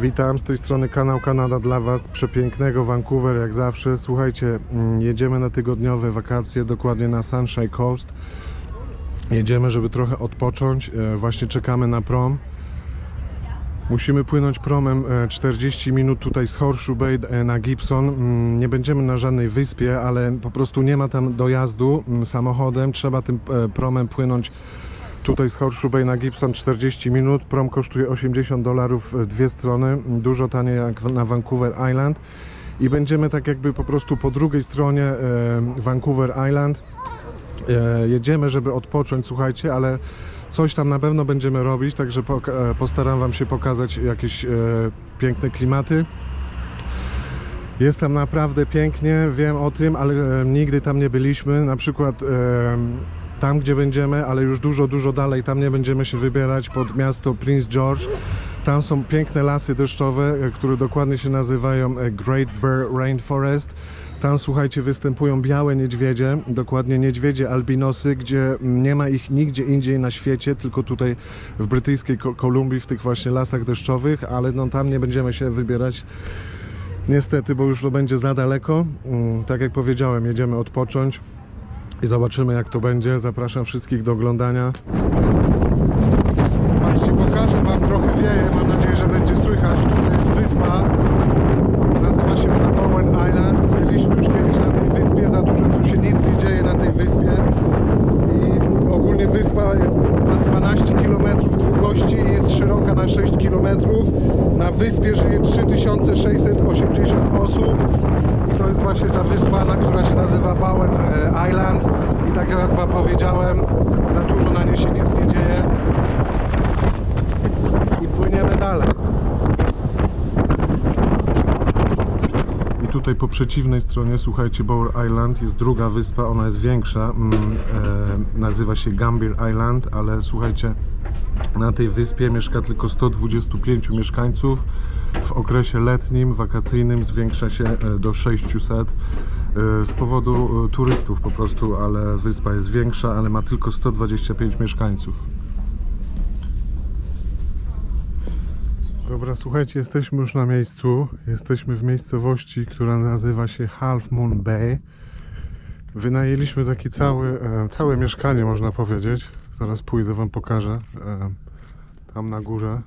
Witam, z tej strony kanał Kanada dla Was, przepięknego Vancouver jak zawsze. Słuchajcie, mm, jedziemy na tygodniowe wakacje, dokładnie na Sunshine Coast. Jedziemy, żeby trochę odpocząć, e, właśnie czekamy na prom. Musimy płynąć promem e, 40 minut tutaj z Horseshoe Bay e, na Gibson. Mm, Nie będziemy na żadnej wyspie, ale po prostu nie ma tam dojazdu mm, samochodem. Trzeba tym e, promem płynąć tutaj z Horseshoe Bay na Gibson 40 minut. Prom kosztuje 80 dolarów w dwie strony, dużo taniej jak na Vancouver Island. I będziemy tak jakby po prostu po drugiej stronie e, Vancouver Island. E, jedziemy, żeby odpocząć, słuchajcie, ale coś tam na pewno będziemy robić, także e, postaram Wam się pokazać jakieś e, piękne klimaty. Jest tam naprawdę pięknie, wiem o tym, ale e, nigdy tam nie byliśmy. Na przykład e, tam, gdzie będziemy, ale już dużo, dużo dalej, tam nie będziemy się wybierać pod miasto Prince George. Tam są piękne lasy deszczowe, e, które dokładnie się nazywają e, Great Bear Rainforest. Tam, słuchajcie, występują białe niedźwiedzie, dokładnie niedźwiedzie albinosy, gdzie nie ma ich nigdzie indziej na świecie, tylko tutaj w brytyjskiej Ko- Kolumbii, w tych właśnie lasach deszczowych, ale no tam nie będziemy się wybierać. Niestety, bo już to będzie za daleko. Mm, Tak jak powiedziałem, jedziemy odpocząć i zobaczymy jak to będzie. Zapraszam wszystkich do oglądania. Patrzcie, pokażę Wam trochę wieje. Mam nadzieję, że będzie słychać. Tutaj jest wyspa. Nazywa się ona Bowen Island. Byliśmy już kiedyś na tej wyspie. Za dużo tu się nic nie dzieje na tej wyspie. I ogólnie wyspa jest na 12 km długości i jest szeroka na 6 km. Na wyspie żyje 3680 osób. To jest właśnie ta wyspa, na która się nazywa Bowen e, Island. I tak jak Wam powiedziałem, za dużo na niej się nic nie dzieje. I płyniemy dalej. I tutaj po przeciwnej stronie, słuchajcie, Bower Island jest druga wyspa, ona jest większa, mm, e, nazywa się Gambier Island, ale słuchajcie, na tej wyspie mieszka tylko 125 mieszkańców. W okresie letnim, wakacyjnym zwiększa się e, do 600 e, z powodu e, turystów po prostu, ale wyspa jest większa, ale ma tylko 125 mieszkańców. Dobra, słuchajcie, jesteśmy już na miejscu. Jesteśmy w miejscowości, która nazywa się Half Moon Bay. Wynajęliśmy takie całe, całe mieszkanie, można powiedzieć. Zaraz pójdę, Wam pokażę. Tam na górze.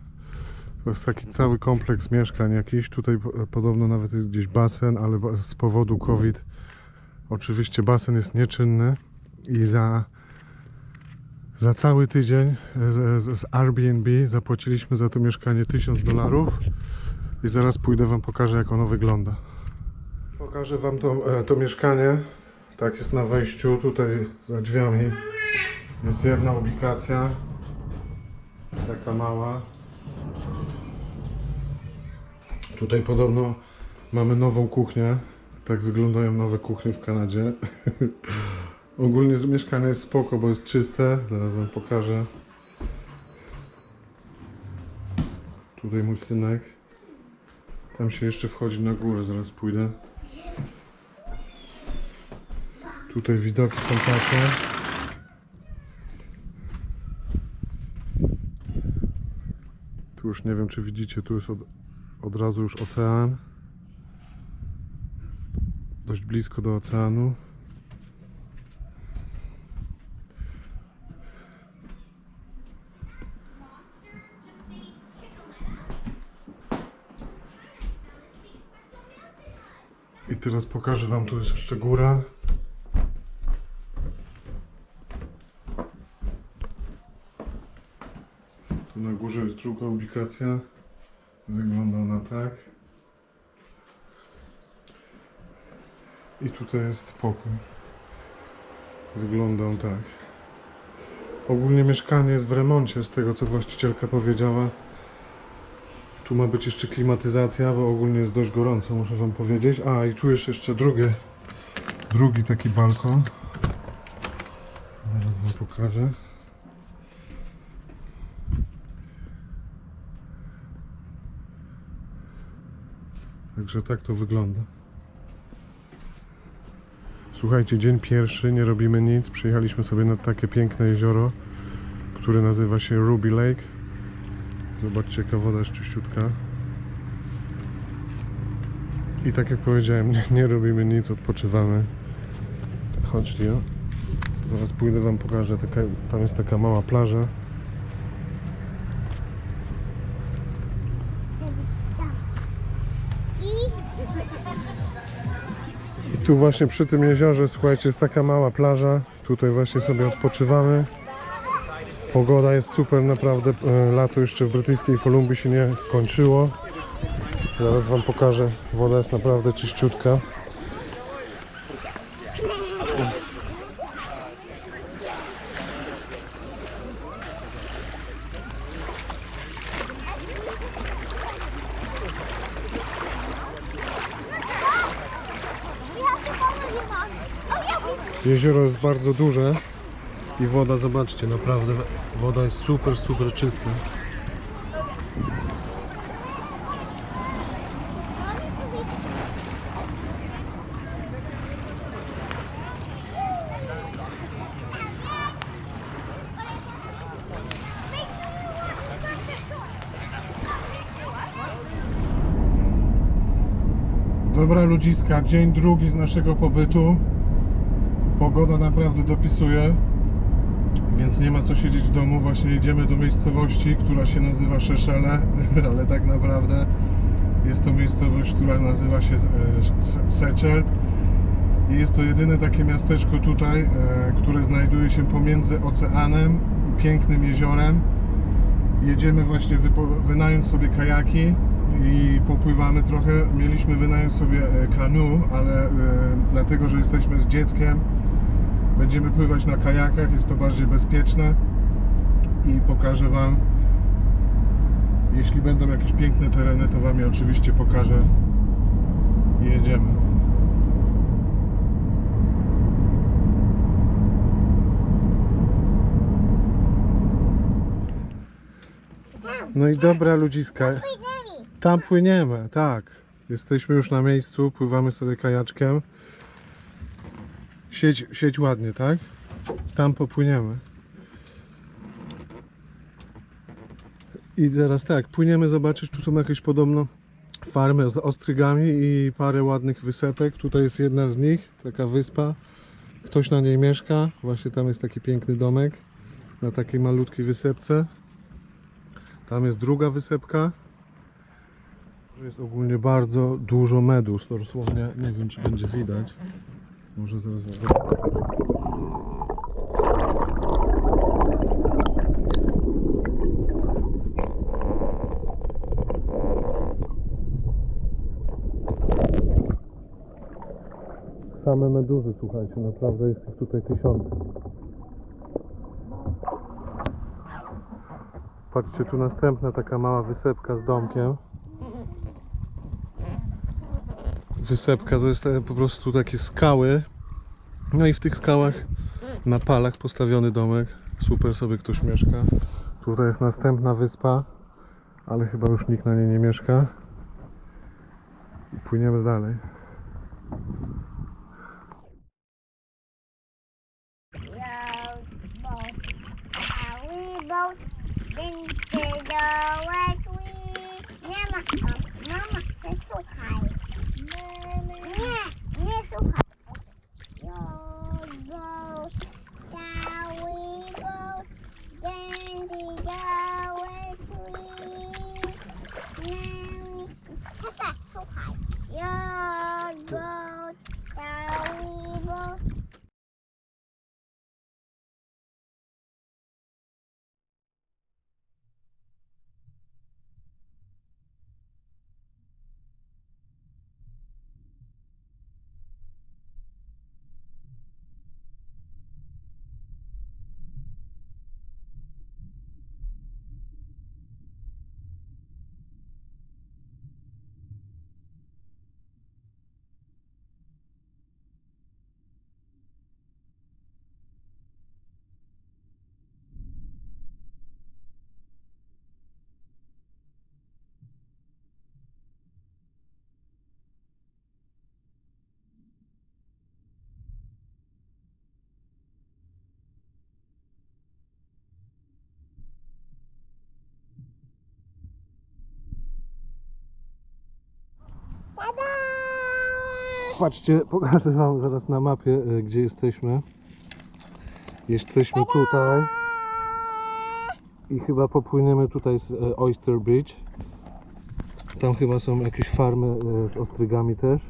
To jest taki cały kompleks mieszkań jakiś. Tutaj po- podobno nawet jest gdzieś basen, ale z powodu COVID oczywiście basen jest nieczynny i za za cały tydzień z, z, z Airbnb zapłaciliśmy za to mieszkanie 1000 dolarów i zaraz pójdę Wam pokażę jak ono wygląda. Pokażę Wam to, e, to mieszkanie. Tak jest na wejściu, tutaj za drzwiami jest jedna ubikacja, taka mała. Tutaj podobno mamy nową kuchnię. Tak wyglądają nowe kuchnie w Kanadzie. Ogólnie mieszkanie jest spoko, bo jest czyste. Zaraz wam pokażę. Tutaj mój synek. Tam się jeszcze wchodzi na górę, zaraz pójdę. Tutaj widoki są takie. Tu już nie wiem czy widzicie, tu jest od, od razu już ocean. Dość blisko do oceanu. I teraz pokażę Wam, tu jest jeszcze góra. Tu na górze jest druga ubikacja. Wygląda ona tak. I tutaj jest pokój. Wygląda on tak. Ogólnie mieszkanie jest w remoncie, z tego co właścicielka powiedziała. Tu ma być jeszcze klimatyzacja, bo ogólnie jest dość gorąco, muszę wam powiedzieć. A i tu jest jeszcze drugie, drugi taki balkon. Zaraz wam pokażę. Także tak to wygląda. Słuchajcie, dzień pierwszy, nie robimy nic. Przyjechaliśmy sobie na takie piękne jezioro, które nazywa się Ruby Lake. Zobaczcie, jaka woda jest czyściutka. I tak jak powiedziałem, nie, nie robimy nic, odpoczywamy. Chodź Leo. Zaraz pójdę wam pokażę, taka, tam jest taka mała plaża. Tu właśnie przy tym jeziorze, słuchajcie, jest taka mała plaża. Tutaj właśnie sobie odpoczywamy. Pogoda jest super, naprawdę. E, Lato jeszcze w brytyjskiej Kolumbii się nie skończyło. Zaraz wam pokażę. Woda jest naprawdę czyściutka. Jezioro jest bardzo duże i woda, zobaczcie, naprawdę woda jest super, super czysta. Dobra ludziska, dzień drugi z naszego pobytu. Pogoda naprawdę dopisuje, więc nie ma co siedzieć w domu. Właśnie jedziemy do miejscowości, która się nazywa Szeszele, ale tak naprawdę jest to miejscowość, która nazywa się e, Sechelt. I jest to jedyne takie miasteczko tutaj, e, które znajduje się pomiędzy oceanem i pięknym jeziorem. Jedziemy właśnie wynająć sobie kajaki i popływamy trochę. Mieliśmy wynająć sobie e, kanu, ale dlatego, że jesteśmy z dzieckiem, będziemy pływać na kajakach, jest to bardziej bezpieczne i pokażę Wam, jeśli będą jakieś piękne tereny, to Wam je oczywiście pokażę i jedziemy. No i dobra ludziska, tam płyniemy, tak. Jesteśmy już na miejscu, pływamy sobie kajaczkiem. Siedź, siedź ładnie, tak? Tam popłyniemy. I teraz tak, płyniemy zobaczyć, tu są jakieś podobno farmy z ostrygami i parę ładnych wysepek. Tutaj jest jedna z nich, taka wyspa. Ktoś na niej mieszka. Właśnie tam jest taki piękny domek na takiej malutkiej wysepce. Tam jest druga wysepka. Jest ogólnie bardzo dużo medus. Dosłownie nie wiem, czy będzie widać. Może zaraz wam. Same meduzy, słuchajcie, naprawdę jest ich tutaj tysiące. Patrzcie, tu następna taka mała wysepka z domkiem. Wysepka to jest po prostu takie skały. No i w tych skałach na palach postawiony domek. Super sobie ktoś mieszka. Tutaj jest następna wyspa, ale chyba już nikt na niej nie mieszka. I płyniemy dalej. Nie ma, mama, nie słuchaj. Nie, nie słuchaj. Rowboat, Patrzcie, pokażę wam zaraz na mapie, e, gdzie jesteśmy. Jesteśmy tutaj. I chyba popłyniemy tutaj z e, Oyster Bridge. Tam chyba są jakieś farmy e, z ostrygami też.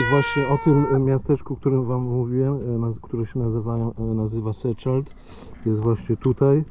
I właśnie o tym miasteczku, o którym wam mówiłem, które się nazywa, nazywa Sechelt, jest właśnie tutaj.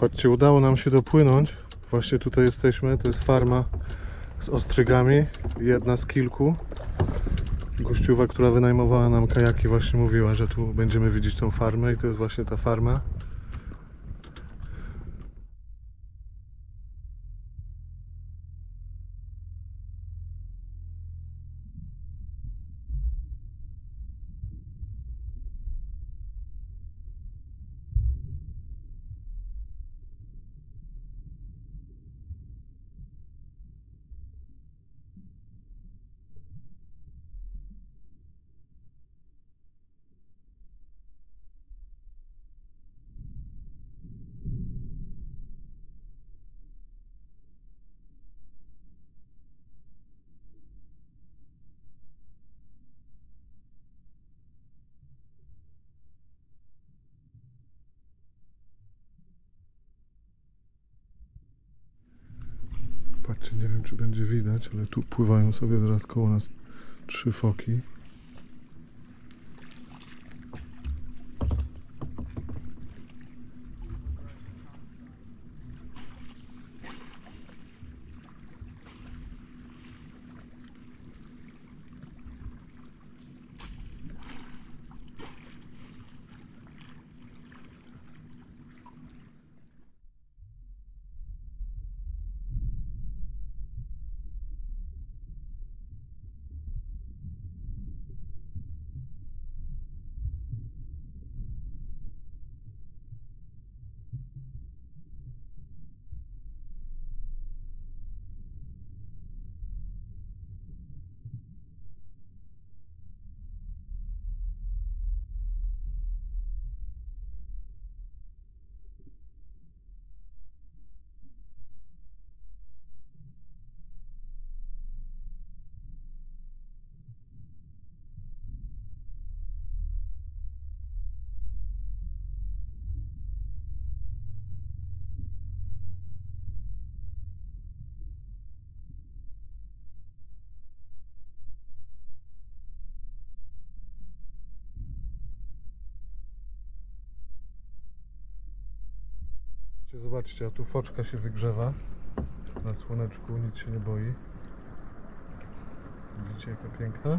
Patrzcie, udało nam się dopłynąć. Właśnie tutaj jesteśmy. To jest farma z ostrygami. Jedna z kilku. Gościuwa, która wynajmowała nam kajaki, właśnie mówiła, że tu będziemy widzieć tą farmę i to jest właśnie ta farma. Patrzcie, nie wiem czy będzie widać, ale tu pływają sobie zaraz koło nas trzy foki. Zobaczcie, a tu foczka się wygrzewa na słoneczku, nic się nie boi. Widzicie jaka piękna?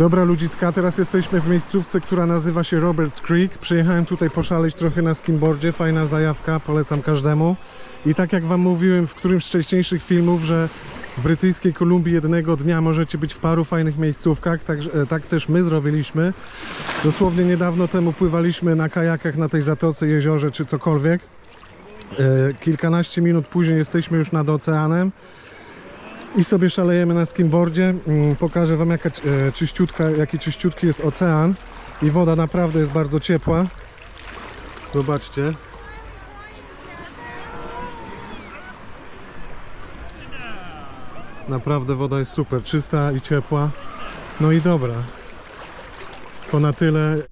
Dobra ludziska, teraz jesteśmy w miejscówce, która nazywa się Roberts Creek. Przyjechałem tutaj poszaleć trochę na skimboardzie, fajna zajawka, polecam każdemu. I tak jak wam mówiłem w którymś z wcześniejszych filmów, że w brytyjskiej Kolumbii jednego dnia możecie być w paru fajnych miejscówkach, tak, tak też my zrobiliśmy. Dosłownie niedawno temu pływaliśmy na kajakach na tej zatoce, jeziorze czy cokolwiek. E, Kilkanaście minut później jesteśmy już nad oceanem i sobie szalejemy na skimboardzie. Mm, pokażę Wam jaka e, czyściutka, jaki czyściutki jest ocean i woda naprawdę jest bardzo ciepła. Zobaczcie. Naprawdę woda jest super, czysta i ciepła. No i dobra. To na tyle.